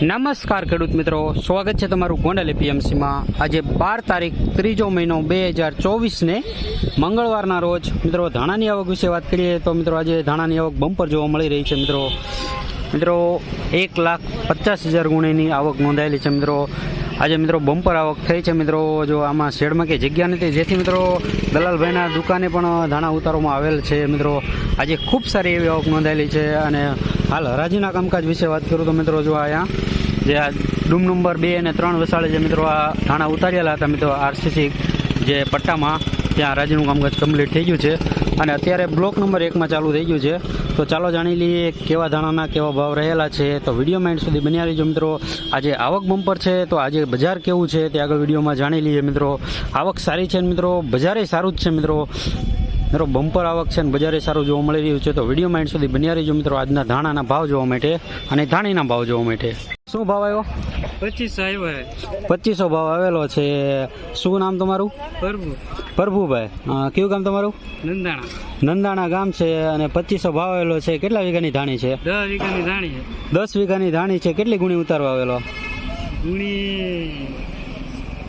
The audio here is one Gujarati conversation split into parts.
નમસ્કાર ખેડૂત મિત્રો. સ્વાગત છે તમારું ગોંડલ એપીએમસીમાં. આજે બાર તારીખ ત્રીજો મહિનો બે હજાર ચોવીસને મંગળવારના રોજ. મિત્રો, ધાણાની આવક વિશે વાત કરીએ તો મિત્રો, આજે ધાણાની આવક બમ્પર જોવા મળી રહી છે મિત્રો. મિત્રો, એક લાખ પચાસ હજાર ગુણેની આવક નોંધાયેલી છે મિત્રો. આજે મિત્રો બમ્પર આવક થઈ છે મિત્રો. જો આમાં શેડમાં કે જગ્યા નથી, જેથી મિત્રો દલાલભાઈના દુકાને પણ ધાણા ઉતારવામાં આવેલ છે મિત્રો. આજે ખૂબ સારી એવી આવક નોંધાયેલી છે અને હાલ હરાજીના કામકાજ વિશે વાત કરું તો મિત્રો જો અહીંયા જે આ ડૂમ નંબર બે અને ત્રણ વસાડે જે મિત્રો આ ધાણા ઉતારેલા હતા મિત્રો આરસીસી જે પટ્ટામાં, ત્યાં હરાજીનું કામકાજ કમ્પ્લીટ થઈ ગયું છે. અને અત્યારે બ્લોક નંબર એકમાં ચાલુ થઈ ગયું છે. તો ચાલો જાણી લઈએ કેવા ધાણાના કેવા ભાવ રહેલા છે. તો વીડિયો માઇન્ડ સુધી બન્યા રહીજો મિત્રો. આજે આવક બમ્પર છે, તો આજે બજાર કેવું છે તે આગળ વિડીયોમાં જાણી લઈએ મિત્રો. આવક સારી છે મિત્રો? બજારે સારું જ છે મિત્રો. મિત્રો બમ્પર આવક છે ને બજારે સારું જોવા મળી રહ્યું છે. તો વીડિયો માઇન્ડ સુધી બન્યા રહીજો મિત્રો. આજના ધાણાના ભાવ જોવા માટે અને ધાણીના ભાવ જોવા માટે. શું ભાવ આવ્યો? પચીસો આવ્યો પચીસો ભાવ આવેલો છે. શું નામ તમારું? પ્રભુ. પ્રભુભાઈ. કયું ગામ તમારું? નંદાણા. નંદાણા ગામ છે અને પચીસો ભાવ આવેલો છે. કેટલા વીઘાની ધાણી છે? દસ વીઘાની ધાણી છે. દસ વીઘાની ધાણી છે. કેટલી ગુણી ઉતારવા આવેલો? ગુણી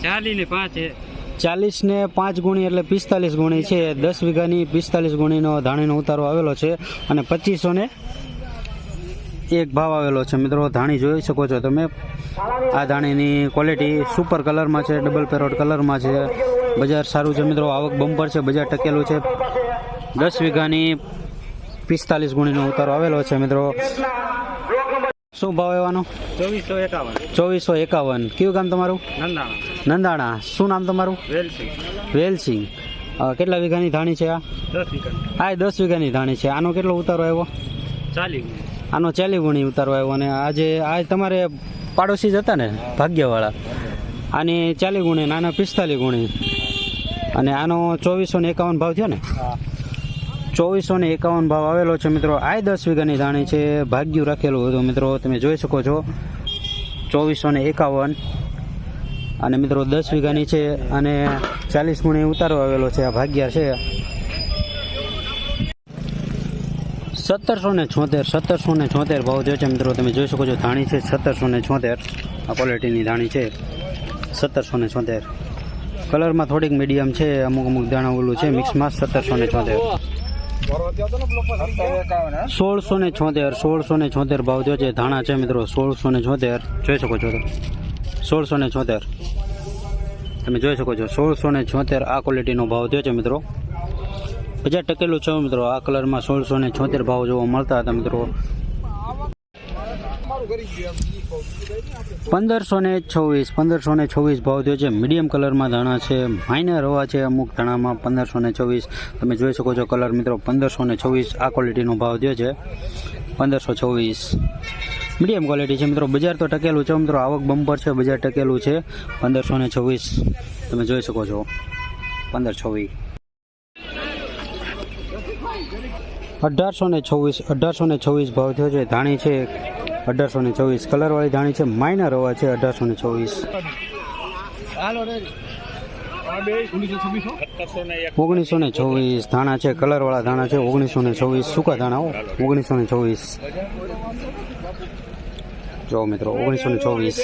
ચાલી ને પાંચ છે. ચાલીસ ને પાંચ ગુણી એટલે પિસ્તાલીસ ગુણી છે. દસ વીઘાની પિસ્તાલીસ ગુણીનો ધાણીનો ઉતારો આવેલો છે અને પચીસો ને એક ભાવ આવેલો છે. મિત્રો ધાણી જોઈ શકો છો તમે. આ ધાણીની ક્વોલિટી સુપર કલરમાં છે ડબલ પેરોટ કલરમાં છે. બજાર સારું છે મિત્રો આવક બમ્પર છે બજાર ટકેલું છે. દસ વીઘાની પિસ્તાલીસ ગુણીનો ઉતારો આવેલો છે મિત્રો. શું ભાવ એવાનો? ચોવીસો એકાવન. ચોવીસો એકાવન. કયું ગામ તમારું? નંદાણા. નંદાણા શું નામ તમારું? વેલસિંગ વેલસિંહ. કેટલા વીઘાની ધાણી છે આ? દસ વીઘાની. આ દસ વીઘાની ધાણી છે. આનો કેટલો ઉતારો આવ્યો? ચાલી આનો ચાલી ગુણી ઉતારો આવ્યો અને આજે આ તમારે પાડોશી જ હતા ને? ભાગ્યવાળા. આની ચાલી ગુણી અને આના પિસ્તાલીસ ગુણી. અને આનો ચોવીસો ને એકાવન ભાવ થયો ને? ચોવીસો ને એકાવન ભાવ આવેલો છે મિત્રો. આ દસ વીઘાની ધાણી છે. ભાગ્યું રાખેલું હતું મિત્રો. તમે જોઈ શકો છો. ચોવીસો ને એકાવન. અને મિત્રો દસ વીઘાની છે અને ચાલીસ મુણી ઉતારો આવેલો છે. આ ભાગ્યા છે. સત્તરસો ને છોતેર સત્તરસો ને છોતેર ભાવ જો છે મિત્રો. તમે જોઈ શકો છો, ધાણી છે સત્તરસો ને છોતેર. આ ક્વોલિટીની ધાણી છે. સત્તરસો ને છોતેર કલરમાં થોડીક મીડિયમ છે. અમુક અમુક દાણા ઓલું છે. મિક્સમાં સત્તરસો ને છોતેર. સોળસો ને છોતેર, સોળસો ને છોતેર ભાવ થયો છે. ધાણા છે મિત્રો, સોળસો ને છોતેર. જોઈ શકો છો સોળસો ને છોતેર. તમે જોઈ શકો છો, સોળસો ને છોતેર આ ક્વોલિટીનો ભાવ થયો છે મિત્રો. બજાર ટકેલું છે મિત્રો, આ કલરમાં સોળસો ને છોતેર ભાવ જોવા મળતા હતા મિત્રો. પંદરસો ને છવ્વીસ, પંદરસો ને છવ્વીસ ભાવ થયો છે. મીડિયમ કલરમાં ધાણા છે માઇનર હોવા છે અમુક ધાણામાં પંદરસો ને છવ્વીસ. તમે જોઈ શકો છો કલર મિત્રો, પંદરસો ને છવ્વીસ આ ક્વોલિટીનો ભાવ થયો છે. પંદરસો છવ્વીસ. મીડિયમ ક્વોલિટી છે મિત્રો, બજાર તો ટકેલું છે મિત્રો, આવક બમ્પર છે, બજાર ટકેલું છે. પંદરસો ને છવ્વીસ. તમે જોઈ શકો છો. પંદર છવ્વીસ. અઢારસો ને છવ્વીસ, અઢારસો ને છવ્વીસ ભાવ થયો છે. ધાણી છે અઢારસો ને છવ્વીસ કલરવાળી ધાણી છે માઇનર હોવા છે અઢારસો ને ચોવીસ ઓગણીસો ને ચોવીસ ધાણા છે કલરવાળા ધાણા છે ઓગણીસો ને ચોવીસ સૂકા ધાણા ઓગણીસો ને ચોવીસ. જો મિત્રો ઓગણીસો ને ચોવીસ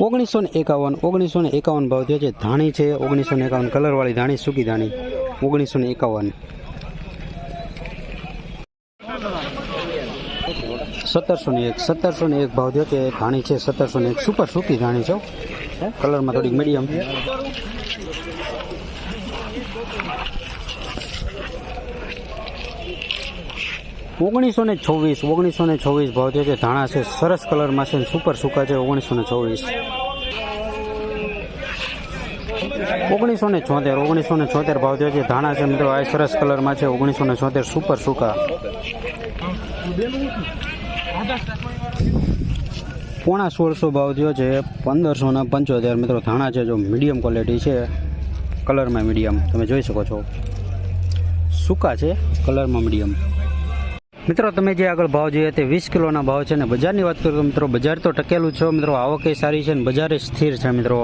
ઓગણીસો ને એકાવન ઓગણીસો ને એકાવન ભાવ થયો છે ધાણી છે ઓગણીસો ને એકાવન કલરવાળી ધાણી સૂકી ધાણી. ઓગણીસો ને એકાવન. સત્તરસો ને એક, સત્તરસો ને એક ભાવ થયો કે ધાણી છે, સત્તરસો ને એક. સુપર સૂકી ધાણી છે. કલરમાં થોડીક મીડિયમ. ઓગણીસો ને છવ્વીસ, ઓગણીસો ને છવ્વીસ ભાવ થયો છે ધાણા છે, સરસ કલરમાં છે સુપર સૂકા છે, ઓગણીસો ને છવ્વીસ. ઓગણીસો ને છોતેર, ઓગણીસો ને છોતેર ભાવ થયો છે ધાણા છે, મિત્રો, આ સરસ કલરમાં છે, ઓગણીસો ને છોતેર સુપર સૂકા. પોણા સોળસો ભાવ થયો છે, પંદરસો ને પંચોતેર. મિત્રો, ધાણા છે જો મીડિયમ ક્વોલિટી છે કલરમાં મીડિયમ તમે જોઈ શકો છો. સૂકા છે કલરમાં મીડિયમ મિત્રો, તમે જે આગળ ભાવ જોઈએ તે વીસ કિલોના ભાવ છે ને બજારની વાત કરું તો મિત્રો, બજાર તો ટકેલું છે મિત્રો. આવકે સારી છે ને બજાર સ્થિર છે મિત્રો.